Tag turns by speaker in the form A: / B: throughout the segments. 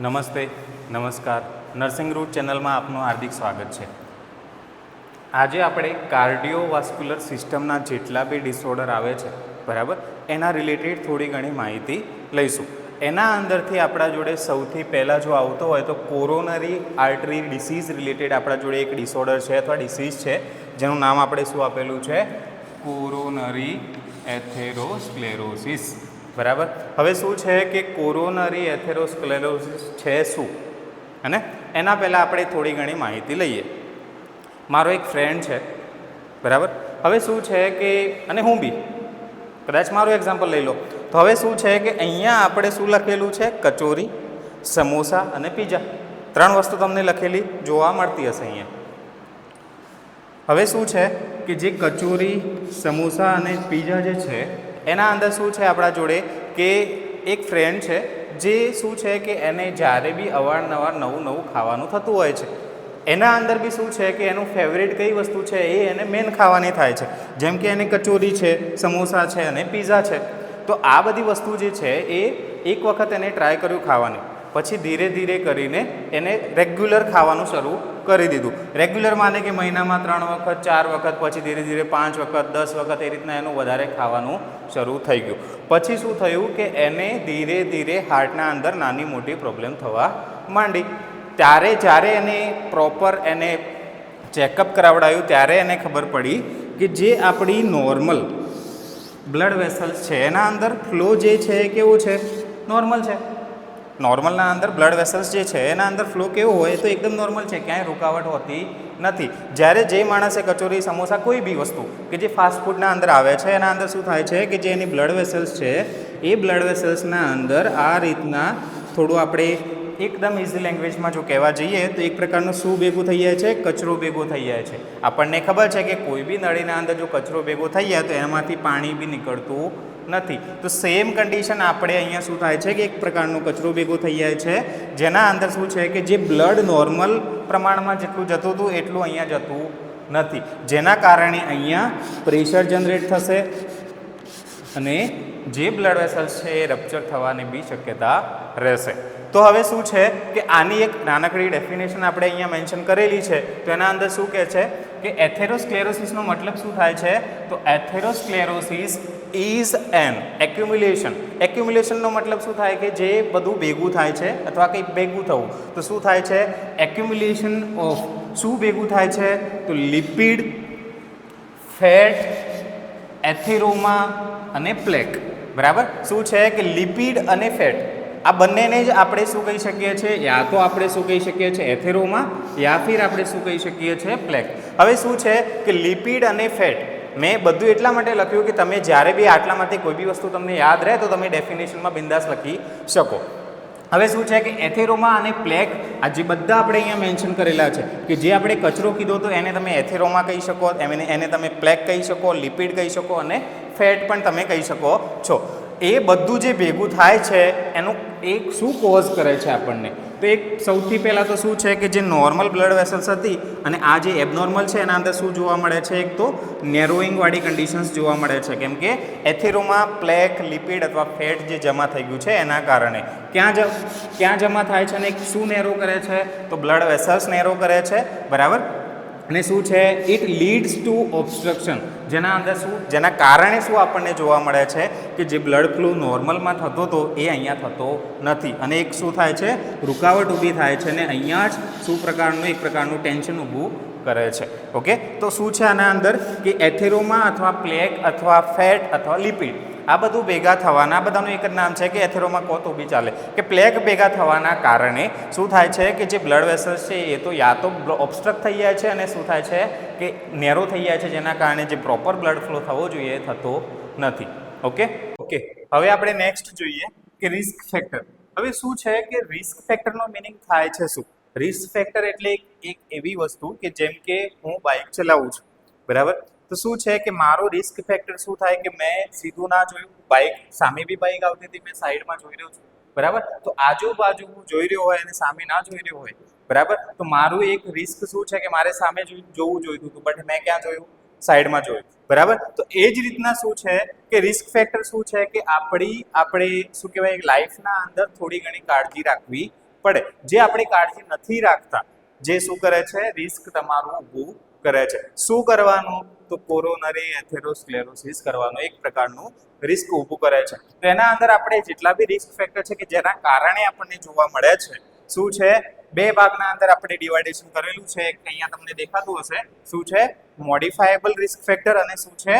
A: નમસ્તે, નમસ્કાર. Nursing route ચેનલમાં આપનું હાર્દિક સ્વાગત છે. આજે આપણે કાર્ડિયોવાસ્ક્યુલર સિસ્ટમના જેટલા બી ડિસઓર્ડર આવે છે, બરાબર? એના રિલેટેડ થોડી ઘણી માહિતી લઈશું. એના અંદરથી આપણા જોડે સૌથી પહેલાં જો આવતો હોય તો કોરોનરી આર્ટરી ડિસીઝ રિલેટેડ આપણા જોડે એક ડિસઓર્ડર છે અથવા ડિસીઝ છે, જેનું નામ આપણે શું આપેલું છે? Coronary atherosclerosis. બરાબર? હવે શું છે કે કોરોનરી એથેરોસ્ક્લેરોસિસ છે શું? અને એના પહેલાં આપણે થોડી ઘણી માહિતી લઈએ. મારો એક ફ્રેન્ડ છે, બરાબર? હવે શું છે કે, અને હું બી. કદાચ મારું એક્ઝામ્પલ લઈ લો. તો હવે શું છે કે અહીંયા આપણે શું લખેલું છે? કચોરી, સમોસા અને પીઝા ત્રણ વસ્તુ તમને લખેલી જોવા મળતી હશે અહીંયા. હવે શું છે કે જે કચોરી, સમોસા અને પીઝા જે છે એના અંદર શું છે આપણા જોડે? કે એક ફ્રેન્ડ છે, જે શું છે કે એને જ્યારે બી અવારનવાર નવું નવું ખાવાનું થતું હોય છે. એના અંદર બી શું છે કે એનું ફેવરેટ કઈ વસ્તુ છે એ એને મેન ખાવાની થાય છે. જેમ કે એને કચોરી છે, સમોસા છે અને પીઝા છે. તો આ બધી વસ્તુ જે છે એ એક વખત એને ટ્રાય કર્યું ખાવાની. પછી ધીરે ધીરે કરીને એને રેગ્યુલર ખાવાનું શરૂ કરી દીધું. રેગ્યુલર માને કે મહિનામાં ત્રણ વખત, ચાર વખત, પછી ધીરે ધીરે પાંચ વખત, દસ વખત એ રીતના એનું વધારે ખાવાનું શરૂ થઈ ગયું. પછી શું થયું કે એને ધીરે ધીરે હાર્ટના અંદર નાની મોટી પ્રોબ્લેમ થવા માંડી. ત્યારે જ્યારે એને પ્રોપર એને ચેકઅપ કરાવડાયું, ત્યારે એને ખબર પડી કે જે આપણી નોર્મલ બ્લડ વેસલ્સ છે, એના અંદર ફ્લો જે છે એ કેવું છે? નોર્મલ છે. નોર્મલના અંદર બ્લડ વેસલ્સ જે છે, એના અંદર ફ્લો કેવો હોય તો એકદમ નોર્મલ છે, ક્યાંય રૂકાવટ હોતી નથી. જ્યારે જે માણસે કચોરી, સમોસા કોઈ બી વસ્તુ કે જે ફાસ્ટફૂડના અંદર આવે છે, એના અંદર શું થાય છે કે જે એની બ્લડ વેસલ્સ છે, એ બ્લડ વેસલ્સના અંદર આ રીતના થોડું આપણે એકદમ ઇઝી લેંગ્વેજમાં જો કહેવા જઈએ, તો એક પ્રકારનું શું ભેગું થઈ જાય છે, કચરો ભેગો થઈ જાય છે. આપણને ખબર છે કે કોઈ બી નળીના અંદર જો કચરો ભેગો થઈ જાય, તો એમાંથી પાણી બી નીકળતું નથી. તો સેમ કન્ડિશન આપણે અહીંયા શું થાય છે કે એક પ્રકારનો કચરો ભેગો થઈ જાય છે. જેના અંદર શું છે કે જે બ્લડ નોર્મલ પ્રમાણમાં જેટલું જતું હતું, એટલું અહીંયા જતું નથી. જેના કારણે અહીંયા પ્રેશર જનરેટ થશે અને જે બ્લડ વેસલ્સ છે એ રપ્ચર થવાની બી શક્યતા રહેશે. તો હવે શું છે કે આની એક નાનકડી ડેફિનેશન આપણે અહીંયા મેન્શન કરેલી છે. તો એના અંદર શું કહે છે કે એથેરોસ્ક્લેરોસિસનો મતલબ શું થાય છે? તો એથેરોસ્ક્લેરોસિસ ઇઝ એન એક્યુમ્યુલેશન એક્યુમ્યુલેશનનો મતલબ શું થાય કે જે બધું ભેગું થાય છે અથવા કંઈક ભેગું થવું. તો શું થાય છે? એક્યુમ્યુલેશન ઓફ શું ભેગું થાય છે? તો લિપિડ ફેટ એથેરોમા અને પ્લેક બરાબર? શું છે કે લિપિડ અને ફેટ આ બંનેને જ આપણે શું કહી શકીએ છીએ? યા તો આપણે શું કહી શકીએ છીએ? એથેરોમા યા ફિર આપણે શું કહી શકીએ છીએ? પ્લેક હવે શું છે કે લિપિડ અને ફેટ મેં બધું એટલા માટે લખ્યું કે તમે જ્યારે બી આટલામાંથી કોઈ બી વસ્તુ તમને યાદ રહે, તો તમે ડેફિનેશનમાં બિંદાસ લખી શકો. હવે શું છે કે એથેરોમા અને પ્લેક આ જે બધા આપણે અહીંયા મેન્શન કરેલા છે, કે જે આપણે કચરો કીધો તો એને તમે એથેરોમા કહી શકો એને એને તમે પ્લેક કહી શકો, લિપિડ કહી શકો અને ફેટ પણ તમે કહી શકો છો. એ બધું જે ભેગું થાય છે, એનું એક શું કોઝ કરે છે આપણને? તો એક સૌથી પહેલાં તો શું છે કે જે નોર્મલ બ્લડ વેસલ્સ હતી અને આ જે એબનોર્મલ છે એના અંદર શું જોવા મળે છે? એક તો નેરોઈંગવાળી કન્ડિશન્સ જોવા મળે છે. કેમ કે એથેરોમાં પ્લેક લિપિડ અથવા ફેટ જે જમા થઈ ગયું છે એના કારણે. ક્યાં જ, ક્યાં જમા થાય છે અને શું નેરો કરે છે? તો બ્લડ વેસલ્સ નેરો કરે છે. બરાબર? અને શું છે? ઇટ લીડ્સ ટુ ઓબ્સ્ટ્રક્શન જેના અંદર શું? જેના કારણે શું આપણને જોવા મળે છે કે જે બ્લડ ફ્લો નોર્મલમાં થતો હતો એ અહીંયા થતો નથી. અને એક શું થાય છે? રૂકાવટ ઊભી થાય છે અને અહીંયા જ શું પ્રકારનું, એક પ્રકારનું ટેન્શન ઊભું કરે છે. ઓકે તો શું છે આના અંદર? કે એથેરોમાં અથવા પ્લેક અથવા ફેટ અથવા લિપિડ આ બધું ભેગા થવાના આ બધાનું એક જ નામ છે કે એથેરોમાં કોતો બી ચાલે. કે પ્લેગ ભેગા થવાના કારણે શું થાય છે કે જે બ્લડ વેસલ્સ છે એ તો યા તો ઓબસ્ટ્રક થઈ જાય છે અને શું થાય છે કે નેરો થઈ જાય છે જેના કારણે જે પ્રોપર બ્લડ ફ્લો થવો જોઈએ એ થતો નથી. ઓકે? ઓકે. હવે આપણે નેક્સ્ટ જોઈએ કે રિસ્ક ફેક્ટર હવે શું છે કે રિસ્ક ફેક્ટરનો મિનિંગ થાય છે શું? રિસ્ક ફેક્ટર એટલે એક એવી વસ્તુ કે જેમ કે હું બાઇક ચલાવું છું. બરાબર? તો શું છે કે મારો રિસ્ક ફેક્ટર શું થાય કે મેં સીધું ના જોયું? બાઇક સામે બી બાઇક આવતી હતી, મેં સાઈડમાં જોઈ રહ્યો છું. બરાબર? તો આજુબાજુ હું જોઈ રહ્યો હોય અને સામે ના જોઈ રહ્યો હોય, બરાબર? તો મારું એક રિસ્ક શું છે કે મારે સામે જોવું જોઈતું હતું બટ મેં ક્યાં જોયું? સાઈડમાં જોયું. બરાબર? તો એ જ રીતના શું છે કે રિસ્ક ફેક્ટર શું છે કે આપણી, આપણે શું કહેવાય લાઈફના અંદર થોડી ઘણી કાળજી રાખવી પડે. જે આપણી કાળજી નથી રાખતા, જે શું કરે છે? રિસ્ક તમારું ઊભું કરે છે. શું કરવાનું? તો કોરોનરી એથેરોસ્ક્લેરોસિસ કરવાનું એક પ્રકારનું રિસ્ક ઊભું કરે છે. તો એના અંદર આપણે જેટલા બી રિસ્ક ફેક્ટર છે કે જેના કારણે આપણને જોવા મળે છે, શું છે? બે ભાગના અંદર આપણે ડિવાઇડેશન કરેલું છે. એક અહીંયા તમને દેખાતું હશે. શું છે? મોડિફાયેબલ રિસ્ક ફેક્ટર અને શું છે?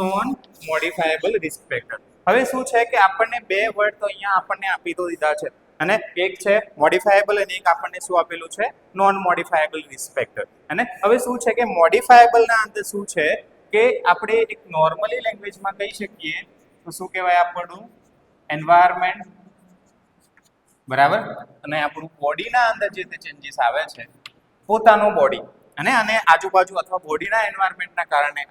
A: નોન મોડિફાયેબલ રિસ્ક ફેક્ટર હવે શું છે કે આપણને બે વર્ડ તો અહીંયા આપણને આપી તો દીધા છે. અને એક છે મોડિફાયેબલ અને એક આપણને શું આપેલું છે? નોન મોડિફાયેબલ રિસ્પેક્ટ અને હવે શું છે કે મોડિફાયેબલના અંતે શું છે કે આપણે એક નોર્મલી લેંગ્વેજમાં કહી શકીએ, તો શું કહેવાય આપણું? એન્વાયરમેન્ટ બરાબર? અને આપણું બોડીના અંદર જે તે ચેન્જીસ આવે છે, પોતાનું બોડી અને અને આજુબાજુ અથવા બોડીના એન્વાયરમેન્ટના કારણે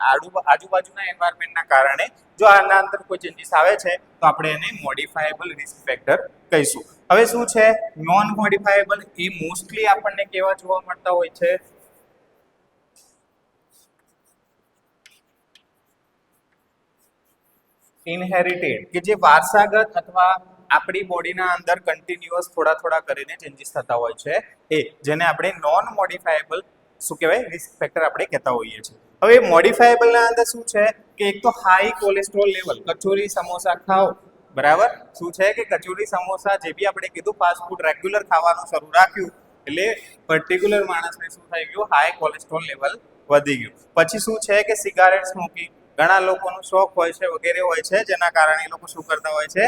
A: આજુબાજુના એન્વાયરમેન્ટના કારણે જો આના અંદર કોઈ ચેન્જીસ આવે છે, તો આપણે એને મોડિફાયેબલ રિસ્ક ફેક્ટર કહીશું. હવે શું છે? નોન મોડિફાયેબલ એ મોસ્ટલી આપણને કેવા જોવા મળતા હોય છે? ઇનહેરિટેડ કે જે વારસાગત અથવા આપણી બોડીના અંદર કન્ટિન્યુઅસ થોડા થોડા કરીને ચેન્જીસ થતા હોય છે. એ, જેને આપણે નોન મોડિફાયેબલ શું કહેવાય? રિસ્ક ફેક્ટર આપણે કહેતા હોઈએ છીએ. હવે મોડિફાયેબલના અંદર શું છે કે એક તો high cholesterol level kachori samosa ખાઓ, બરાબર? શું છે કે કચોરી સમોસા જે બી આપણે કીધું ફાસ્ટ ફૂડ રેગ્યુલર ખાવાનું શરૂ રાખ્યું, એટલે પર્ટિક્યુલર માણસને શું થઈ ગયું? હાઈ કોલેસ્ટ્રોલ લેવલ વધી ગયું. પછી શું છે કે સિગારેટ સ્મોકિંગ ઘણા લોકોનો શોખ હોય છે, વગેરે હોય છે, જેના કારણે લોકો શું કરતા હોય છે?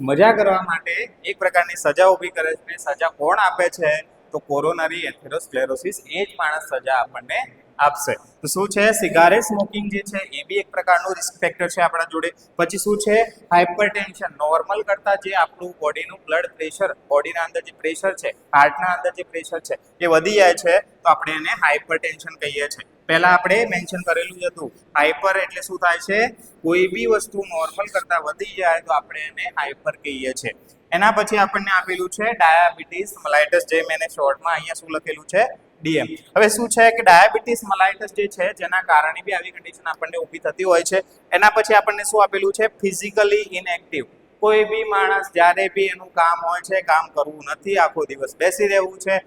A: મજા કરવા માટે એક પ્રકારની સજા ઊભી કરે છે, સજા કોણ આપે છે? તો કોરોનરી એથેરોસ્ક્લેરોસિસ એ જ માણસ સજા આપણને આપશે. તો શું છે? સિગારેટ સ્મોકિંગ જે છે, એ બી એક પ્રકારનું રિસ્ક ફેક્ટર છે આપણા જોડે. પછી શું છે? હાઇપરટેન્શન નોર્મલ કરતા જે આપણું બોડીનું બ્લડ પ્રેશર બોડીના અંદર જે પ્રેશર છે હાર્ટના અંદર જે પ્રેશર છે, એ વધી જાય છે, તો આપણે એને હાઇપરટેન્શન કહીએ છીએ. પહેલા આપણે મેન્શન કરેલું જ હતું. હાઇપર એટલે શું થાય છે? કોઈ બી વસ્તુ નોર્મલ કરતા વધી જાય તો આપણે એને હાઇપર કહીએ છીએ. એના પછી આપણને આપેલું છે ડાયાબિટીસ મલાઇટસ જે મેં શોર્ટમાં અહીંયા શું લખેલું છે? ડીએમ હવે શું છે કે ડાયાબિટીસ મલાઇટસ જે છે, જેના કારણે બી આવી કન્ડિશન આપણને ઊભી થતી હોય છે. એના પછી આપણને શું આપેલું છે? ફિઝિકલી ઇનએક્ટિવ કોઈ બી માણસ જ્યારે બી એનું કામ હોય છે, કામ કરવું નથી, આખો દિવસ બેસી રહેવું છે.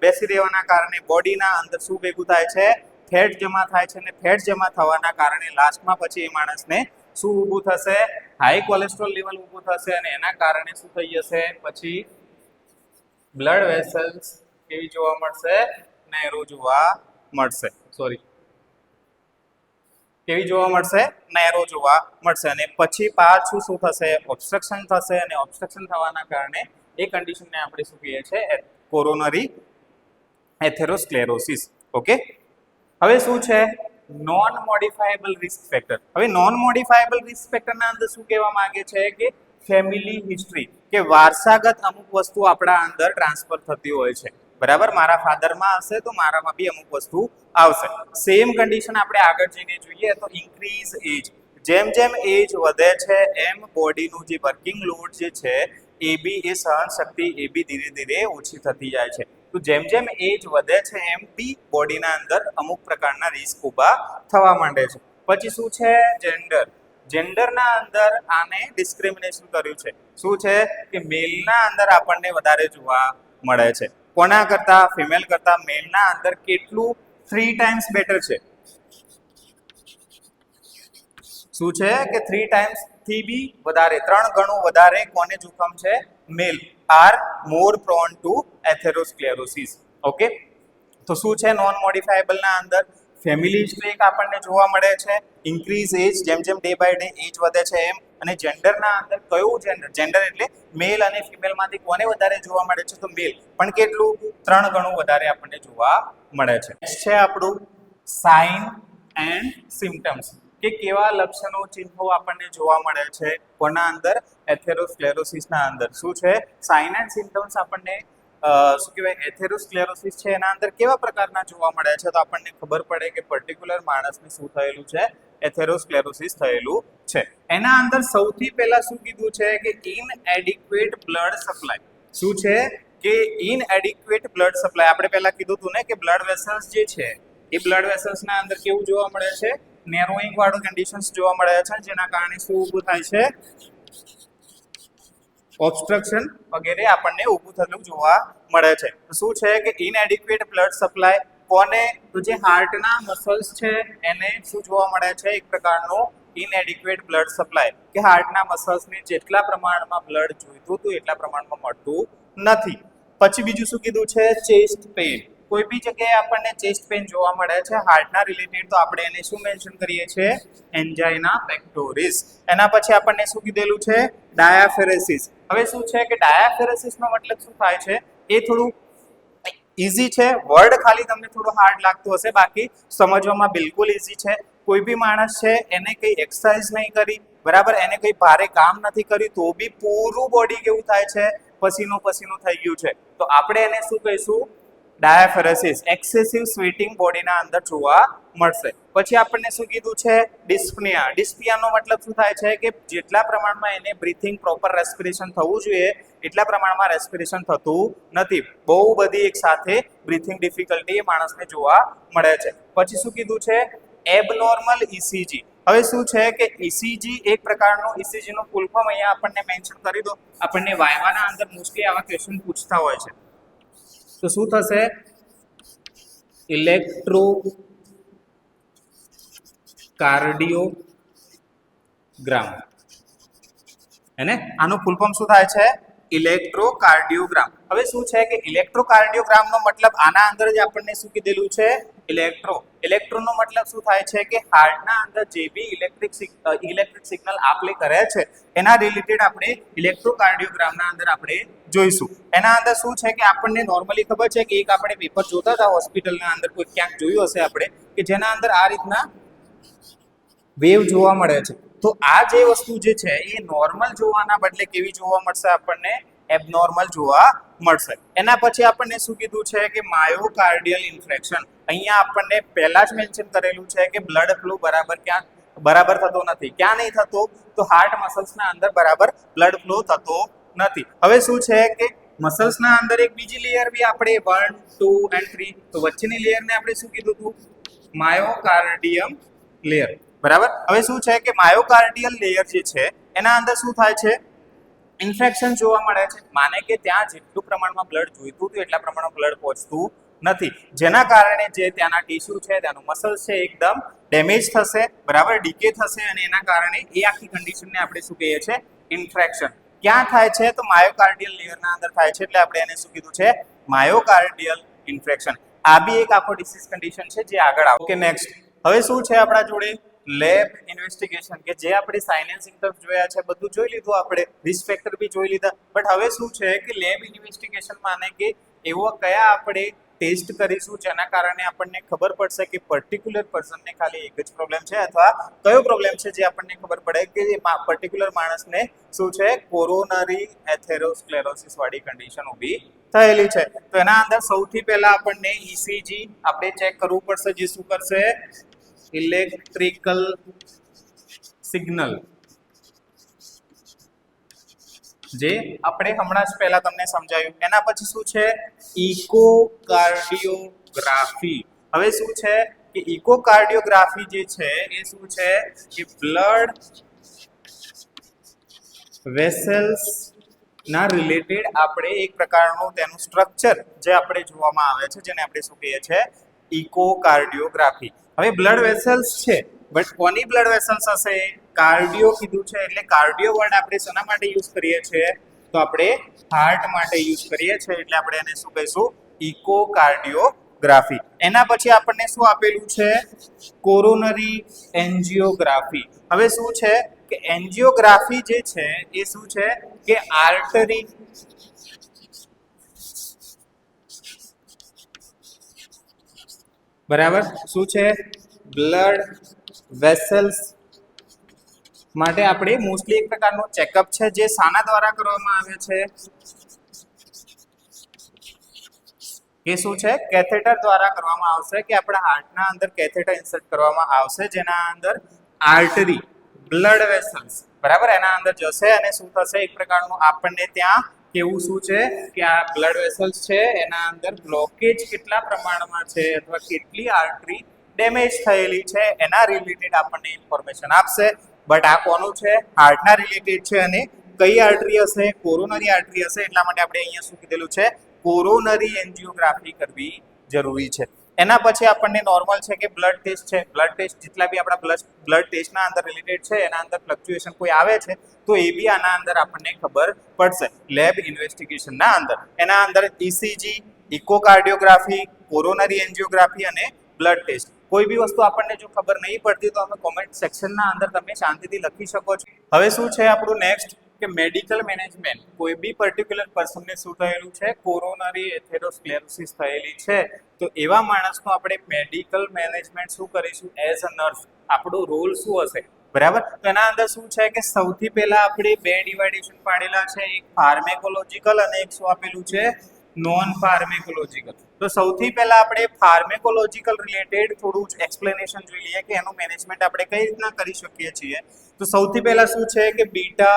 A: બેસી રહેવાના કારણે બોડીના અંદર શું ભેગું થાય છે? ફેટ જમા થાય છે અને ફેટ જમા થવાના કારણે લાસ્ટમાં પછી એ માણસને શું ઊભું થશે? હાઈ કોલેસ્ટ્રોલ લેવલ ઊભું થશે અને એના કારણે શું થઈ જશે? પછી બ્લડ વેસલ્સ કેવી જોવા મળશે નેરો જોવા મળશે. સોરી કેવી જોવા મળશે? નેરો જોવા મળશે. અને પછી પાછું શું થશે? ઓબ્સ્ટ્રક્શન થશે અને ઓબ્સ્ટ્રક્શન થવાના કારણે એ કન્ડિશનને આપણે શું કહીએ છીએ? કોરોનરી એથેરોસ્ક્લેરોસિસ ઓકે હવે શું છે? નોન મોડિફાયેબલ રિસ્ક ફેક્ટર હવે નોન મોડિફાયેબલ રિસ્ક ફેક્ટરના અંદર શું કહેવા માંગે છે કે ફેમિલી હિસ્ટ્રી કે વારસાગત અમુક વસ્તુ આપણા અંદર ટ્રાન્સફર થતી હોય છે. બરાબર? મારા ફાધરમાં હશે તો મારામાં બી અમુક વસ્તુ આવશે. સેમ કન્ડિશન આપણે આગળ જઈને જોઈએ તો ઇન્ક્રીઝ એજ જેમ જેમ એજ વધે છે, એમ બોડીનું જે વર્કિંગ લોડ જે છે, એ બી એ સહન શક્તિ એ બી ધીરે ધીરે ઓછી થતી જાય છે. તો જેમ જેમ એજ વધે છે, એમ બી બોડીના અંદર અમુક પ્રકારના રિસ્ક ઊભા થવા માંડે છે. પછી શું છે જેન્ડર જેન્ડરના અંદર આને ડિસ્ક્રિમિનેશન કર્યું છે. શું છે કે મેલના અંદર આપણને વધારે જોવા મળે છે. કોના કરતા? ફિમેલ કરતા મેલના અંદર કેટલું? થ્રી ટાઈમ્સ બેટર છે. શું છે કે થ્રી ટાઈમ્સ થી બી વધારે, ત્રણ ગણું વધારે કોને જોખમ છે? Male, are, more prone to atherosclerosis. Okay? તો શું છે નોન મોડિફાયેબલ ના અંદર? ફેમિલી હિસ્ટ્રી એક આપણને જોવા મળે છે. ઇન્ક્રીઝ એજ, જેમ જેમ ડે બાય ડે એજ વધે છે એમ. અને જેન્ડરના અંદર કયું જેન્ડર? જેન્ડર એટલે મેલ અને ફિમેલમાંથી કોને વધારે જોવા મળે છે? તો મેલ. પણ કેટલું? ત્રણ ગણું વધારે આપણને જોવા મળે છે. છે આપણું સાઇન એન્ડ સિમ્ટમ્સ કે કેવા લક્ષણો, ચિહ્નો આપણને જોવા મળે છે? કોના અંદર? એથેરોસ્ક્લેરોસિસના અંદર. શું છે? સાઇન એન્ડ સિમ્ટમ્સ આપણને શું કહેવાય? એથેરોસ્ક્લેરોસિસ છે એના અંદર કેવા પ્રકારના જોવા મળે છે? તો આપણને ખબર પડે કે પર્ટિક્યુલર માણસને શું થયેલું છે? એથેરોસ્ક્લેરોસિસ થયેલું છે. એના અંદર સૌથી પહેલા શું કીધું છે? કે ઇનએડિક્વેટ બ્લડ સપ્લાય શું છે? કે ઇનએડિક્વેટ બ્લડ સપ્લાય આપણે પહેલા કીધું હતું ને કે બ્લડ વેસલ્સ જે છે, એ બ્લડ વેસલ્સના અંદર કેવું જોવા મળે છે? નેરોઈંગ વાળું કન્ડિશન્સ જોવા મળે છે, જેના કારણે શું ઊભું થાય છે? ઓબ્સ્ટ્રક્શન વગેરે આપણને ઊભું થતું જોવા મળે છે. શું છે કે ઇનએડિક્વેટ બ્લડ સપ્લાય કોને? તો જે હાર્ટના મસલ્સ છે, એને શું જોવા મળે છે? એક પ્રકારનું ઇનએડિક્વેટ બ્લડ સપ્લાય કે હાર્ટના મસલ્સને જેટલા પ્રમાણમાં બ્લડ જોઈતું હતું, એટલા પ્રમાણમાં મળતું નથી. પછી બીજું શું કીધું છે? ચેસ્ટ પેઇન કોઈ બી જગ્યાએ આપણને ચેસ્ટ પેન જોવા મળે છે, હાર્ટના રિલેટેડ તો આપણે એને શું મેન્શન કરીએ છીએ? Angina pectoris. એના પછી આપણને શું કીધેલું છે? ડાયાફેરેસિસ. હવે શું છે કે ડાયાફેરેસિસનો મતલબ શું થાય છે? એ થોડું ઇઝી છે, વર્ડ ખાલી તમને થોડું હાર્ડ લાગતું હશે, બાકી સમજવામાં બિલકુલ ઇઝી છે. કોઈ બી માણસ છે, એને કંઈ એક્સરસાઇઝ નહીં કરી, બરાબર? એને કંઈ ભારે કામ નથી કર્યું તો બી પૂરું બોડી કેવું થાય છે? પસીનો પસીનો થઈ ગયું છે. તો આપણે એને શું કહીશું? ડાયાફેરેસિસ, એક્સેસિવ સ્વીટિંગ બોડીના અંદર જોવા મળશે. પછી આપણને શું કીધું છે? ડિસ્પનિયા. ડિસ્પિયાનો મતલબ શું થાય છે કે જેટલા પ્રમાણમાં એને બ્રીથિંગ પ્રોપર રેસ્પિરેશન થવું જોઈએ, એટલા પ્રમાણમાં રેસ્પિરેશન થતું નથી. બહુ બધી એક સાથે બ્રીથિંગ ડિફિકલ્ટી એ માણસને જોવા મળે છે. પછી શું કીધું છે? Abnormal ECG. હવે શું છે કે ઇસીજી એક પ્રકારનું ઇસીજી નું ફૂલ ફોર્મ અહીંયા આપણને મેન્શન કરી દો. આપણને વાયવાના અંદર મોસ્ટલી આવા ક્વેશ્ચન પૂછતા હોય છે. તો શું થશે? ઇલેક્ટ્રો કાર્ડિયોગ્રામ એને આનું ફૂલ ફોર્મ શું થાય છે? ઇલેક્ટ્રોકાર્ડિયોગ્રામ. હવે શું છે કે ઇલેક્ટ્રોકાર્ડિયોગ્રામનો મતલબ આના અંદર જ આપણને શું કીધેલું છે? ઇલેક્ટ્રો. ઇલેક્ટ્રોનો મતલબ શું થાય છે કે હાર્ટના અંદર જે બી ઇલેક્ટ્રિક ઇલેક્ટ્રિક સિગ્નલ આપલે કરે છે, એના રિલેટેડ આપણે ઇલેક્ટ્રોકાર્ડિયોગ્રામના અંદર આપણે જોઈશું. એના અંદર શું છે કે આપણને નોર્મલી ખબર છે કે એક આપણે પેપર જોતા હતા હોસ્પિટલના અંદર, કોઈ ક્યાંક જોયું હશે આપણે, કે જેના અંદર આ રીતના વેવ જોવા મળે છે. તો આ જે વસ્તુ જે છે, એ નોર્મલ જોવાના બદલે કેવી જોવા મળશે આપણને? એબનોર્મલ જોવા મળશે. એના પછી આપણને શું કીધું છે કે માયોકાર્ડિયલ ઇન્ફેક્શન અહીંયા આપણને પહેલા જ મેન્શન કરેલું છે કે બ્લડ ફ્લો બરાબર ક્યાં, બરાબર થતો નથી. ક્યાં નહીં થતો? તો હાર્ટ મસલ્સના અંદર બરાબર બ્લડ ફ્લો થતો નથી. હવે શું છે કે મસલ્સના અંદર એક બીજી લેયર બી આપણે વન ટુ એન્ડ થ્રી તો વચ્ચેની લેયરને આપણે શું કીધું હતું માયોકાર્ડિયમ લેયર બરાબર? હવે શું છે કે માયોકાર્ડિયલ લેયર જે છે, એના અંદર શું થાય છે? ઇન્ફેક્શન જોવા મળે છે. માને કે ત્યાં જેટલું પ્રમાણમાં બ્લડ જોઈતું હતું, એટલા પ્રમાણમાં બ્લડ પહોંચતું નથી. જેના કારણે જે ત્યાંના ટીસ્યુ છે, ત્યાંનું મસલ છે, એકદમ ડેમેજ થશે, બરાબર? ડીકે થશે અને એના કારણે એ આખી કન્ડિશનને આપણે શું કહીએ છીએ? ઇન્ફેક્શન ક્યાં થાય છે? તો માયોકાર્ડિયલ લેયરના અંદર થાય છે, એટલે આપણે એને શું કીધું છે? માયોકાર્ડિયલ ઇન્ફેક્શન આ બી એક આખો ડિસીઝ કન્ડિશન છે, જે આગળ આવે કે નેક્સ્ટ હવે શું છે આપણા જોડે? લેબ ઇન્વેસ્ટિગેશન કે જે આપણે સાઇન એન્ડ જોયા છે, બધું જોઈ લીધું આપણે. રિસ્ક ફેક્ટર બી જોઈ લીધા. બટ હવે શું છે કે લેબ ઇન્વેસ્ટિગેશન માને કે એવા કયા આપણે ટેસ્ટ કરીશું જેના કારણે આપણને ખબર પડશે કે પર્ટિક્યુલર પર્સનને ખાલી એક જ પ્રોબ્લેમ છે અથવા કયો પ્રોબ્લેમ છે જે આપણને ખબર પડે કે પર્ટિક્યુલર માણસને શું છે? કોરોનરી એથેરોસ્ક્લેરોસિસ વાળી કન્ડિશન ઊભી થયેલી છે. તો એના અંદર સૌથી પહેલા આપણને ઈસીજી આપણે ચેક કરવું પડશે, જે શું કરશે? ઇલેક્ટ્રિકલ સિગ્નલ જે આપણે હમણાં જ પહેલા તમને સમજાવ્યું એના પછી શું છે? ઇકોકાર્ડિયોગ્રાફી હવે શું છે કે ઇકોકાર્ડિયોગ્રાફી જે છે એ શું છે? કે બ્લડ વેસેલ્સ ના રિલેટેડ આપણે એક પ્રકારનું તેનું સ્ટ્રક્ચર જે આપણે જોવામાં આવે છે, જેને આપણે શું કહીએ છીએ? ઇકોકાર્ડિયોગ્રાફી હવે બ્લડ વેસલ્સ છે બટ કોની બ્લડ વેસલ્સ હશે? કાર્ડિયો કીધું છે, એટલે કાર્ડિયો વર્ડ આપણે શેના માટે યુઝ કરીએ છીએ? તો આપણે હાર્ટ માટે યુઝ કરીએ છીએ, એટલે આપણે એને શું કહીશું? ઇકોકાર્ડિયોગ્રાફી એના પછી આપણને શું આપેલું છે? કોરોનરી એન્જિયોગ્રાફી હવે શું છે? કે એન્જિયોગ્રાફી જે છે, એ શું છે? કે આર્ટરી બરાબર? શું છે? બ્લડ વેસલ્સ માટે આપણે મોસ્ટલી એક પ્રકારનું ચેકઅપ છે જે સાના દ્વારા કરવામાં આવે છે. એ શું છે? કેથેટર દ્વારા કરવામાં આવશે કે આપણા હાર્ટના અંદર કેથેટર ઇન્સર્ટ કરવામાં આવશે, જેના અંદર આર્ટરી બ્લડ વેસલ્સ બરાબર? એના અંદર જશે અને શું થશે? એક પ્રકારનું આપણને ત્યાં કેવું શું છે કે આ બ્લડ વેસલ્સ છે, એના અંદર બ્લોકેજ કેટલા પ્રમાણમાં છે અથવા કેટલી આર્ટરી ડેમેજ થયેલી છે, એના રિલેટેડ આપણને ઇન્ફોર્મેશન આપશે. બટ આ કોનું છે? હાર્ટના રિલેટેડ છે અને કઈ આર્ટરી હશે? કોરોનરી આર્ટરી હશે, એટલા માટે આપણે અહીંયા શું કીધેલું છે? કોરોનરી એન્જિયોગ્રાફી કરવી જરૂરી છે. એના પછી આપણને નોર્મલ છે કે બ્લડ ટેસ્ટ છે. બ્લડ ટેસ્ટ જેટલા બી આપણા બ્લડ બ્લડ ટેસ્ટના અંદર રિલેટેડ છે, એના અંદર ફ્લક્ચ્યુએશન કોઈ આવે છે, તો એ બી આના અંદર આપણને ખબર પડશે. લેબ ઇન્વેસ્ટિગેશનના અંદર. એના અંદર ઇસીજી ઇકોકાર્ડિયોગ્રાફી કોરોનરી એન્જિયોગ્રાફી અને બ્લડ ટેસ્ટ કોઈ બી વસ્તુ આપણને જો ખબર નહીં પડતી, તો અમે કોમેન્ટ સેક્શનના અંદર તમે શાંતિથી લખી શકો છો. હવે શું છે આપણું નેક્સ્ટ કે મેડિકલ મેનેજમેન્ટ કોઈ બી પર્ટિક્યુલર પર્સનને શું થયેલું છે? કોરોનરી એથેરોસ્ક્લેરોસિસ થયેલી છે. તો એવા માણસનું આપણે મેડિકલ મેનેજમેન્ટ શું કરીશું? એઝ અ નર્સ આપણો રોલ શું હશે? બરાબર? તો એના અંદર શું છે કે સૌથી પહેલા આપણે બે ડિવાઇડેશન પાડેલા છે. એક ફાર્મેકોલોજીકલ અને એક શું આપેલું છે? નોન ફાર્મેકોલોજીકલ તો સૌથી પહેલા આપણે ફાર્મેકોલોજીકલ રિલેટેડ થોડું એક્સપ્લેનેશન જોઈ લઈએ કે એનું મેનેજમેન્ટ આપણે કઈ રીતના કરી શકીએ છીએ. તો સૌથી પહેલા શું છે કે બીટા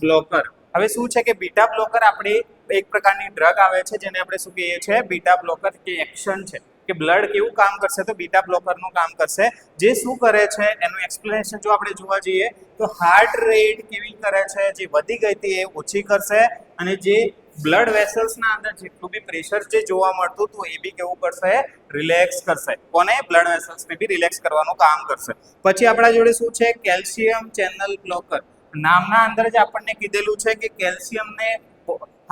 A: બ્લોકર હવે શું છે કે બીટા બ્લોકર આપણે એક પ્રકારની ડ્રગ આવે છે જેને આપણે શું કહીએ છીએ? બીટા બ્લોકર કે એક્શન છે. કે બ્લડ કેવું કામ કરશે? તો બીટા બ્લોકરનું કામ કરશે. જે શું કરે છે એનું એક્સપ્લેનેશન જો આપણે જોવા જઈએ, તો હાર્ટ રેટ કેવી કરે છે, જે વધી ગઈ હતી એ ઓછી કરશે અને જે બ્લડ વેસલ્સના અંદર જેટલું બી પ્રેશર જે જોવા મળતું હતું એ બી કેવું કરશે? રિલેક્સ કરશે. કોને? બ્લડ વેસલ્સને બી રિલેક્સ કરવાનું કામ કરશે. પછી આપણા જોડે શું છે? કેલ્શિયમ ચેનલ બ્લોકર નામના અંદર જ આપણને કીધેલું છે કે કેલ્શિયમને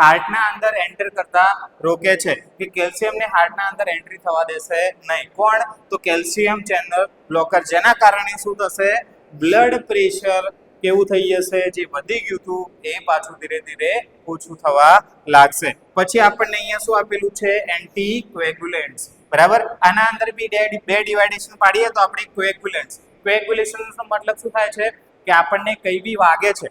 A: હાર્ટના અંદર એન્ટર કરતા રોકે છે. કે કેલ્શિયમને હાર્ટના અંદર એન્ટ્રી થવા દેશે નહીં. કોણ? તો કેલ્શિયમ ચેનલ બ્લોકર જેના કારણે શું થશે? બ્લડ પ્રેશર કેવું થઈ જશે, જે વધી ગયું હતું એ પાછું ધીરે ધીરે ઓછું થવા લાગશે. પછી આપણને અહીંયા શું આપેલું છે? એન્ટી કોએગ્યુલેન્ટ્સ બરાબર? આના અંદર બી બે ડિવાઇડેશન પાડીએ તો આપણે કોએગ્યુલેન્ટ્સ કોએગ્યુલેશનનો મતલબ શું થાય છે? કે આપણને કઈ બી વાગે છે.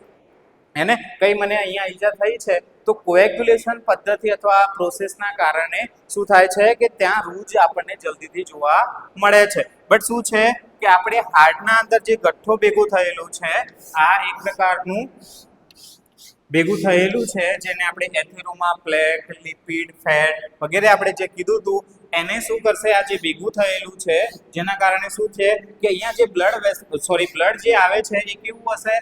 A: એને કઈ મને અહીંયા ઈજા થઈ છે, તો કોએગ્યુલેશન પદ્ધતિ અથવા પ્રોસેસના કારણે શું થાય છે? કે ત્યાં રૂજ આપણને જલ્દીથી જોવા મળે છે. બટ શું છે? કે આપણે હાર્ટના અંદર જે ગઠ્ઠો ભેગું થયેલું છે, આ એક પ્રકારનું ભેગું થયેલું છે, જેને આપણે એથેરોમા પ્લેક લિપિડ, ફેટ વગેરે આપણે જે કીધું હતું, એને શું કરશે? આ જે ભેગું થયેલું છે, જેના કારણે શું છે કે અહીંયા જે બ્લડ સોરી બ્લડ જે આવે છે, એ કેવું હશે?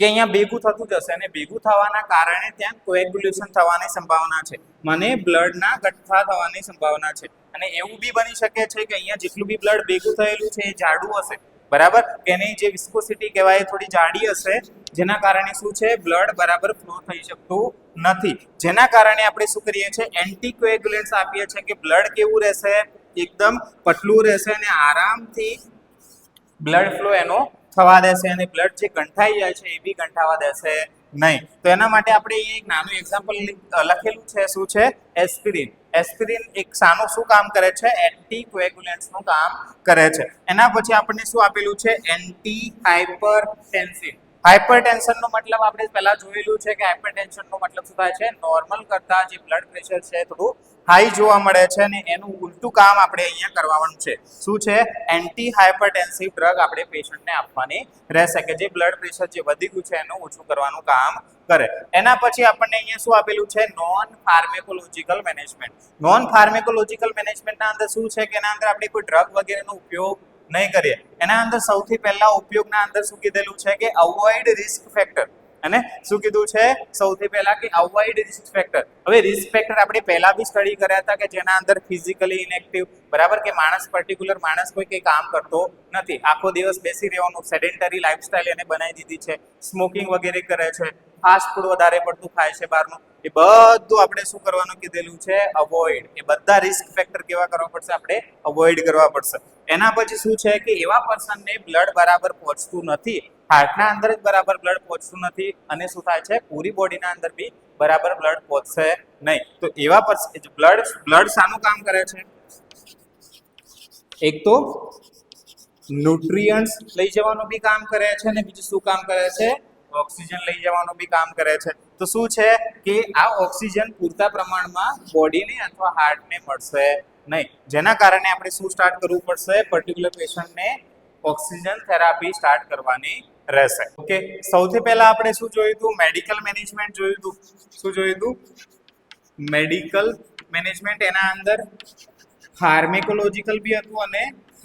A: કે અહીંયા ભેગું થતું જશે અને ભેગું થવાના કારણે ત્યાં કોએગ્યુલેશન થવાની સંભાવના છે. મને બ્લડના ગઠ્ઠા થવાની સંભાવના છે. અને એવું બી બની શકે છે કે અહીંયા જેટલું બી બ્લડ ભેગું થયેલું છે એ જાડું હશે. બરાબર? કે એની જે વિસ્કોસિટી કહેવાય થોડી જાડી હશે. જેના કારણે શું છે? બ્લડ બરાબર ફ્લો થઈ શકતું નથી. જેના કારણે આપણે શું કરીએ છીએ? એન્ટી કોએગ્યુલેન્ટ્સ આપીએ છીએ કે બ્લડ કેવું રહેશે? એકદમ પતલું રહેશે અને આરામથી બ્લડ ફ્લો એનો થવા દેશે અને બ્લડ જે ગંઠાઈ જાય છે એ બી ગંઠાવા દેશે નહીં. તો એના માટે આપણે અહીંયા એક નાનું એક્ઝામ્પલ લખેલું છે, શું છે? એસ્પિરિન એસ્પિરિન એક સાનું શું કામ કરે છે? એન્ટી કોએગ્યુલેન્ટ્સનું કામ કરે છે. એના પછી આપણને શું આપેલું છે? એન્ટી હાઇપરટેન્સિવ હાઇપરટેન્શનનો મતલબ આપણે પહેલા જોયેલું છે કે હાઇપરટેન્શનનો મતલબ શું થાય છે? નોર્મલ કરતા જે બ્લડ પ્રેશર છે થોડું હાઈ જોવા મળે છે અને એનું ઉલટું કામ આપણે અહીંયા કરવાનું છે. શું છે? એન્ટી હાઇપરટેન્સિવ ડ્રગ આપણે પેશન્ટને આપવાની રહેશે કે જે બ્લડ પ્રેશર જે વધી ગયું છે એનું ઓછું કરવાનું કામ કરે. એના પછી આપણને અહીંયા શું આપેલું છે? Non pharmacological management non pharmacological મેનેજમેન્ટના અંદર શું છે કે એના અંદર આપણે કોઈ ડ્રગ વગેરેનો ઉપયોગ નહીં કરીએ. એના અંદર સૌથી પહેલા ઉપયોગના અંદર શું કીધેલું છે કે અવોઇડ રિસ્ક ફેક્ટર અને શું કીધું છે? સૌથી પહેલા કે અવોઇડ રિસ્ક ફેક્ટર હવે રિસ્ક ફેક્ટર આપણે પહેલા બી સ્ટડી કર્યા હતા કે જેના અંદર ફિઝિકલી ઇનએક્ટિવ બરાબર? કે માણસ પર્ટિક્યુલર માણસ કોઈ કંઈ કામ કરતો નથી. આખો દિવસ બેસી રહેવાનું સેડેન્ટરી લાઈફસ્ટાઈલ એને બનાવી દીધી છે. સ્મોકિંગ વગેરે કરે છે. ફાસ્ટ ફૂડ વધારે પડતું ખાય છે બહારનું. એ બધું આપણે શું કરવાનું કીધેલું છે? અવોઇડ એ બધા રિસ્ક ફેક્ટર કેવા કરવા પડશે? આપણે અવોઇડ કરવા પડશે. એના પછી શું છે કે એવા પર્સનને બ્લડ બરાબર પહોંચતું નથી. હાર્ટના અંદર જ બરાબર બ્લડ પહોંચતું નથી અને શું થાય છે? પૂરી બોડીના અંદર બી બરાબર બ્લડ પહોંચશે નહીં. તો એવા પર્સન બ્લડ બ્લડ શાનું કામ કરે છે? એક તો ન્યુટ્રિયન્ટ્સ લઈ જવાનું બી કામ કરે છે અને બીજું શું કામ કરે છે? ઓક્સિજન લઈ જવાનું બી કામ કરે છે. તો શું છે કે આ ઓક્સિજન પૂરતા પ્રમાણમાં બોડીને અથવા હાર્ટને મળશે નહીં. જેના કારણે આપણે શું સ્ટાર્ટ કરવું પડશે? પર્ટિક્યુલર પેશન્ટને ઓક્સિજન થેરાપી સ્ટાર્ટ કરવાની રહેશે. ઓકે? સૌથી પહેલા આપણે શું જોયું હતું? મેડિકલ મેનેજમેન્ટ જોયું હતું. શું જોયું હતું? મેડિકલ મેનેજમેન્ટ એના અંદર ફાર્મેકોલોજીકલ બી હતું અને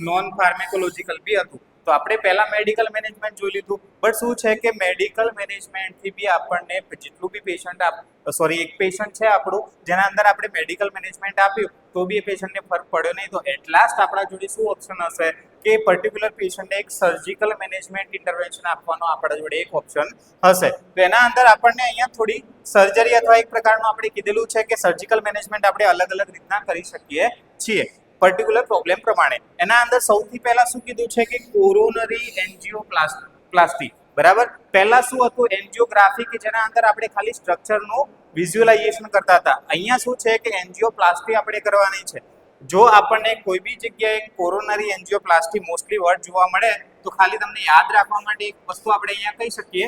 A: નોન ફાર્મેકોલોજીકલ બી હતું. તો આપણે પહેલા મેડિકલ મેનેજમેન્ટ જોઈ લીધું. બટ શું છે કે મેડિકલ મેનેજમેન્ટથી બી આપણને જેટલું બી પેશન્ટ આપ સોરી એક પેશન્ટ છે આપણું, જેના અંદર આપણે મેડિકલ મેનેજમેન્ટ આપ્યું, તો બી એ પેશન્ટને ફરક પડ્યો નહીં. તો એટ લાસ્ટ આપણા જોડે શું ઓપ્શન હશે? કે પર્ટિક્યુલર પેશન્ટને એક સર્જિકલ મેનેજમેન્ટ ઇન્ટરવેન્શન આપવાનો આપણા જોડે એક ઓપ્શન હશે. તો એના અંદર આપણને અહીંયા થોડી સર્જરી અથવા એક પ્રકારનું આપણે કીધેલું છે કે સર્જિકલ મેનેજમેન્ટ આપણે અલગ અલગ રીતના કરી શકીએ છીએ પર્ટિક્યુલર પ્રોબ્લેમ પ્રમાણે. એના અંદર સૌથી પહેલા શું કીધું છે કે કોરોનરી એન્જિયો પ્લાસ્ટી બરાબર? પહેલા શું હતું? એન્જિયોગ્રાફી કે જેના અંદર આપણે ખાલી સ્ટ્રક્ચરનું વિઝ્યુઅલાઇઝેશન કરતા હતા. અહીંયા શું છે કે એન્જિયોપ્લાસ્ટી આપણે કરવાની છે. જો આપણને કોઈ બી જગ્યાએ કોરોનરી એન્જિયોપ્લાસ્ટી મોસ્ટલી વર્ડ જોવા મળે, તો ખાલી તમને યાદ રાખવા માટે એક વસ્તુ આપણે અહીંયા કહી શકીએ.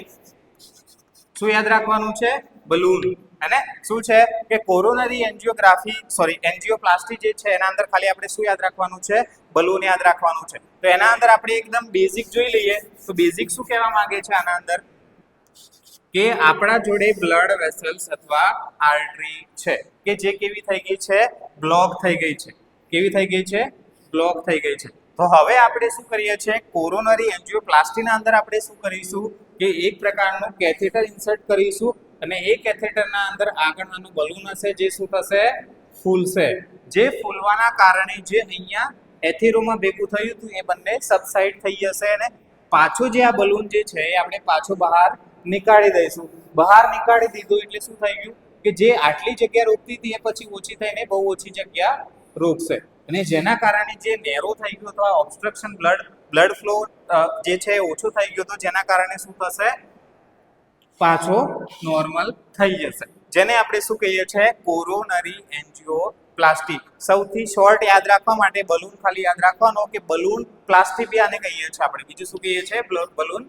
A: શું યાદ રાખવાનું છે? બલૂન અને શું છે? કે કોરોનરી એન્જિયોગ્રાફી સોરી એન્જિયોપ્લાસ્ટી જે છે, એના અંદર ખાલી આપણે શું યાદ રાખવાનું છે? બલૂન યાદ રાખવાનું છે. તો એના અંદર આપણે એકદમ બેઝિક જોઈ લઈએ. તો બેઝિક શું કહેવા માંગે છે આના અંદર? કે આપણા જોડે બ્લડ વેસલ્સ અથવા આર્ટરી છે. કે જે કેવી થઈ ગઈ છે? બ્લોક થઈ ગઈ છે. કેવી થઈ ગઈ છે? બ્લોક થઈ ગઈ છે. તો હવે આપણે શું કરીએ છીએ? કોરોનરી એન્જિયોપ્લાસ્ટીના અંદર આપણે શું કરીશું? કે એક પ્રકારનું કેથેટર ઇન્સર્ટ કરીશું અને એ કેથેટરના અંદર આગળનું બલૂન હશે, જે શું થશે? ફૂલશે. જે ફૂલવાના કારણે જે અહીંયા એથેરોમાં ભેગું થયું હતું, એ બંને સબસાઇડ થઈ જશે અને પાછું જે આ બલૂન જે છે, એ આપણે પાછું બહાર નીકાળી દઈશું. બહાર નીકાળી દીધું એટલે શું થઈ ગયું? કે જે આટલી જગ્યા રોકતી હતી, એ પછી ઓછી થઈને બહુ ઓછી જગ્યા રોકશે અને જેના કારણે જે નેરો થઈ ગયો તો આ ઓબ્સ્ટ્રક્શન બ્લડ બ્લડ ફ્લો જે છે ઓછો થઈ ગયો તો જેના કારણે શું થશે? પાછો નોર્મલ થઈ જશે. જેને આપણે શું કહીએ છીએ કોરોનરી એન્જિયોપ્લાસ્ટી સૌથી શોર્ટ યાદ રાખવા માટે બલૂન ખાલી યાદ રાખવાનો કે બલૂન પ્લાસ્ટિક બી આને કહીએ છીએ આપણે. બીજું શું કહીએ છીએ? બલૂન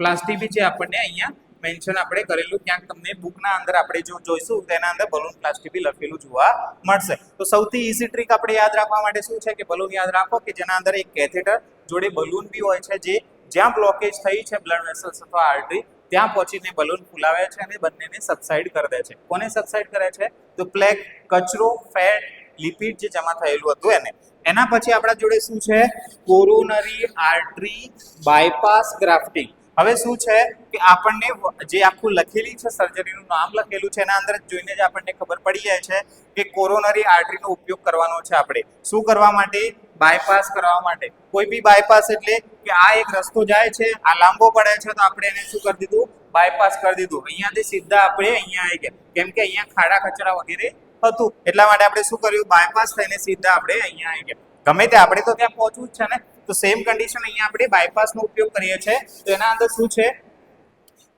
A: પ્લાસ્ટી બી જે આપણને અહીંયા મેન્શન આપણે કરેલું ક્યાંક તમને બુકના અંદર આપણે જો જોઈશું, તેના અંદર બલૂન પ્લાસ્ટિક બી લખેલું જોવા મળશે. તો સૌથી ઈઝી ટ્રીક આપણે યાદ રાખવા માટે શું છે કે બલૂન યાદ રાખો કે જેના અંદર એક કેથેટર જોડે બલૂન બી હોય છે જે જ્યાં બ્લોકેજ થઈ છે બ્લડ વેસલ્સ અથવા આર્ટરી ત્યાં પહોંચીને બલૂન ફૂલાવે છે અને બંનેને સબસાઇડ કરી દે છે. કોને સબસાઇડ કરે છે? તો પ્લેક કચરો ફેટ લિપિડ જે જમા થયેલું હતું એને. એના પછી આપણા જોડે શું છે? કોરોનરી આર્ટરી બાયપાસ ગ્રાફ્ટિંગ હવે શું છે કે આપણને જે આખું લખેલી છે, સર્જરીનું નામ લખેલું છે, એના અંદર જોઈને જ આપણને ખબર પડી જાય છે કે કોરોનરી આર્ટરીનો ઉપયોગ કરવાનો છે આપણે. શું કરવા માટે? બાયપાસ કરવા માટે. કોઈ બી બાયપાસ એટલે કે આ એક રસ્તો જાય છે, આ લાંબો પડે છે, તો આપણે એને શું કરી દીધું? બાયપાસ કરી દીધું. અહીંયાથી સીધા આપણે અહીંયા આવી ગયા. કેમ કે અહીંયા ખાડા કચરા વગેરે હતું. એટલા માટે આપણે શું કર્યું? બાયપાસ થઈને સીધા આપણે અહીંયા આવી ગયા. ગમે તે આપણે તો ત્યાં પહોંચવું જ છે ને? તો સેમ કન્ડિશન અહીંયા આપણે બાયપાસનો ઉપયોગ કરીએ છીએ. તો એના અંદર શું છે?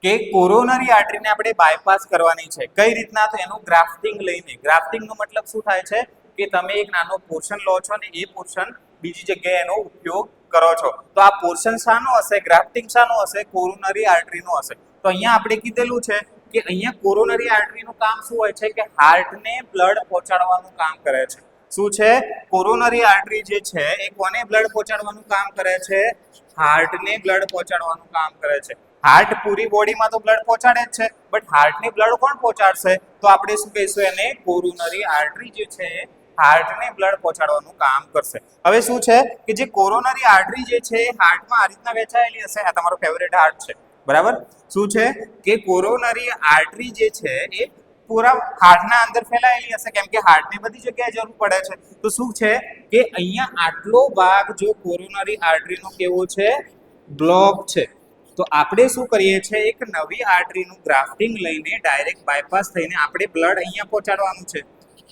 A: કે કોરોનરી આર્ટરીને આપણે બાયપાસ કરવાની છે. કઈ રીતના? તો એનું ગ્રાફ્ટિંગ લઈને. ગ્રાફ્ટિંગનો મતલબ શું થાય છે? કે તમે એક નાનો પોર્શન લો છો ને એ પોર્શન બીજી જગ્યાએ એનો ઉપયોગ કરો છો. તો આ પોર્શન શાનો હશે? ગ્રાફ્ટિંગ શાનો હશે? કોરોનરી આર્ટરીનો હશે? તો અહીંયા આપણે કીધેલું છે કે અહીંયા કોરોનરી આર્ટરીનું કામ શું હોય છે? કે હાર્ટને બ્લડ પહોંચાડવાનું કામ કરે છે. શું છે? કોરોનરી આર્ટરી જે છે, એ કોને બ્લડ પહોંચાડવાનું કામ કરે છે? હાર્ટને બ્લડ પહોંચાડવાનું કામ કરે છે. હાર્ટ પૂરી બોડીમાં તો બ્લડ પહોંચાડે જ છે, બટ હાર્ટને બ્લડ કોણ પહોંચાડશે? તો આપણે શું કહીશું એને? કોરોનરી આર્ટરી જે છે, હાર્ટને બ્લડ પહોંચાડવાનું કામ કરશે. હવે શું છે કે જે કોરોનરી આર્ટરી જે છે હાર્ટમાં આ રીતના વેચાયેલી હશે. આ તમારો ફેવરેટ હાર્ટ છે. બરાબર? શું છે કે કોરોનરી આર્ટરી જે છે, એ પૂરા હાર્ટના અંદર ફેલાયેલી હશે, કેમ કે હાર્ટની બધી જગ્યાએ જરૂર પડે છે. તો શું છે કે અહીંયા આટલો ભાગ જો કોરોનરી આર્ટરીનો કેવો છે? બ્લોક છે. તો આપણે શું કરીએ છીએ? એક નવી આર્ટરીનું ગ્રાફ્ટિંગ લઈને ડાયરેક્ટ બાયપાસ થઈને આપણે બ્લડ અહીંયા પહોંચાડવાનું છે.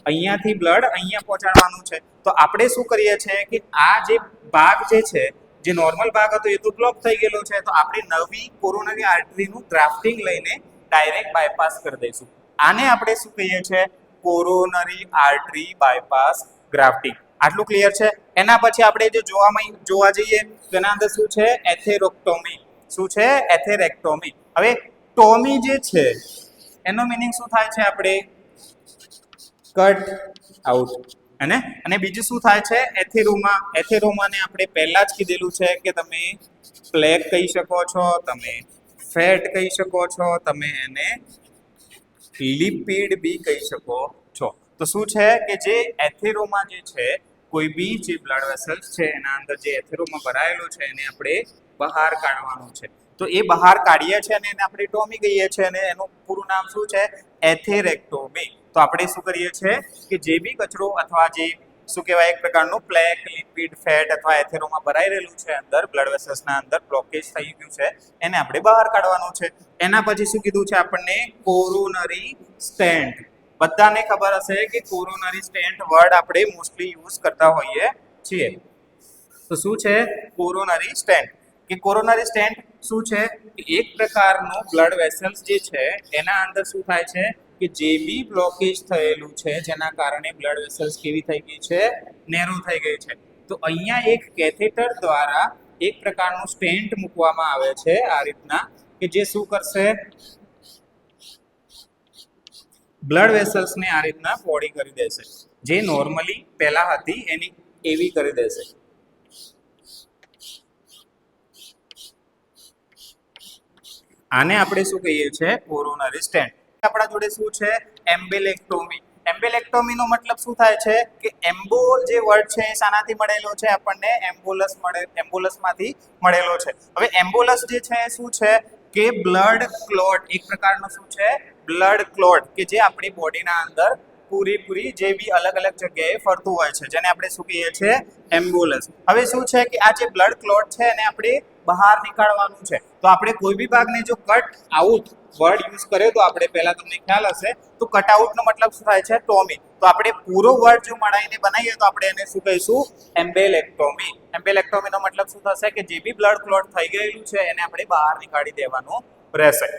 A: અહીંયાથી બ્લડ અહીંયા પહોંચાડવાનું છે. તો આપણે શું કરીએ છીએ કે આ જે ભાગ જે છે, જે નોર્મલ ભાગ હતો, એ તો બ્લોક થઈ ગયેલો છે. તો આપણે નવી કોરોનરી આર્ટરીનું ગ્રાફ્ટિંગ લઈને ડાયરેક્ટ બાયપાસ કરી દઈશું. આને આપણે શું કહીએ છીએ? કોરોનરી આર્ટરી બાયપાસ ગ્રાફ્ટિંગ આટલું ક્લિયર છે? એના પછી આપણે જે જોવામાં જોવા જઈએ, તો એના અંદર શું છે? એથેરોક્ટોમી. શું છે? એથેરેક્ટોમી. હવે ટોમી જે છે, એનો મિનિંગ શું થાય છે આપણે? Cut out. અને અને બીજું શું થાય છે? એથેરોમા. એથેરોમાને આપણે પહેલાં જ કીધેલું છે કે તમે પ્લેગ કહી શકો છો, તમે ફેટ કહી શકો છો, તમે એને લિપિડ બી કહી શકો છો. તો શું છે કે જે એથેરોમાં જે છે, કોઈ બી જે બ્લડ વેસલ્સ છે, એના અંદર જે એથેરોમાં ભરાયેલું છે, એને આપણે બહાર કાઢવાનું છે. તો એ બહાર કાઢીએ છીએ અને એને આપણે ટોમી કહીએ છીએ અને એનું પૂરું નામ શું છે? એથેરેક્ટોમી. તો આપણે શું કરીએ છીએ કે જે બી કચરો અથવા જે શું કહેવાય, એક પ્રકારનું પ્લેક લિપિડ ફેટ અથવા એથેરોમાં ભરાઈ રહેલું છે અંદર બ્લડ વેસલ્સના અંદર બ્લોકેજ થઈ ગયું છે, એને આપણે બહાર કાઢવાનું છે. એના પછી શું કીધું છે આપણને? કોરોનરી સ્ટેન્ટ બધાને ખબર હશે કે કોરોનરી સ્ટેન્ટ વર્ડ આપણે મોસ્ટલી યુઝ કરતા હોઈએ છીએ. તો શું છે? કોરોનરી સ્ટેન્ટ કે કોરોનરી સ્ટેન્ટ શું છે? એક પ્રકારનું બ્લડ વેસલ્સ જે છે, એના અંદર શું થાય છે? કે જે બી બ્લોકેજ થયેલું છે, જેના કારણે બ્લડ વેસલ્સ કેવી થઈ ગઈ છે, નેરો થઈ ગઈ છે. તો અહીંયા એક કેથેટર દ્વારા એક પ્રકારનું સ્ટેન્ટ મૂકવામાં આવે છે આ રીતના કે જે શું કરશે? બ્લડ વેસલ્સને આ રીતના પોડી કરી દેશે. જે નોર્મલી પહેલા હતી, એની એવી કરી દેશે. આને આપણે શું કહીએ છીએ? કોરોનરી સ્ટેન્ટ આપણા જોડે શું છે? એમ્બેલેક્ટોમી. એમ્બેલેક્ટોમીનો મતલબ શું થાય છે? કે એમ્બોલ જે વર્ડ છે એ શાનાથી મળેલો છે, આપણને એમ્બોલસ મળે, એમ્બોલસમાંથી મળેલો છે. હવે એમ્બોલસ જે છે શું છે? કે બ્લડ ક્લોટ. એક પ્રકારનો શું છે? બ્લડ ક્લોટ, કે જે આપણી બોડીના અંદર પૂરેપૂરી જે બી અલગ અલગ જગ્યાએ ફરતું હોય છે, જેને આપણે શું કહીએ છીએ? એમ્બ્યુલન્સ હવે શું છે કે આ જે બ્લડ ક્લોટ છે એને આપણે બહાર નીકાળવાનું છે. તો આપણે કોઈ બી ભાગને જો કટ આઉટ વર્ડ યુઝ કર્યો તો આપણે પહેલા તમને ખ્યાલ હશે, તો કટ આઉટનો મતલબ શું થાય છે? ટોમી તો આપણે પૂરો વર્ડ જો મળાઈને બનાવીએ તો આપણે એને શું કહીશું? એમ્બેલેક્ટોમી એમ્બેલેક્ટોમીનો મતલબ શું થશે કે જે બી બ્લડ ક્લોટ થઈ ગયેલું છે એને આપણે બહાર નીકાળી દેવાનું રહેશે.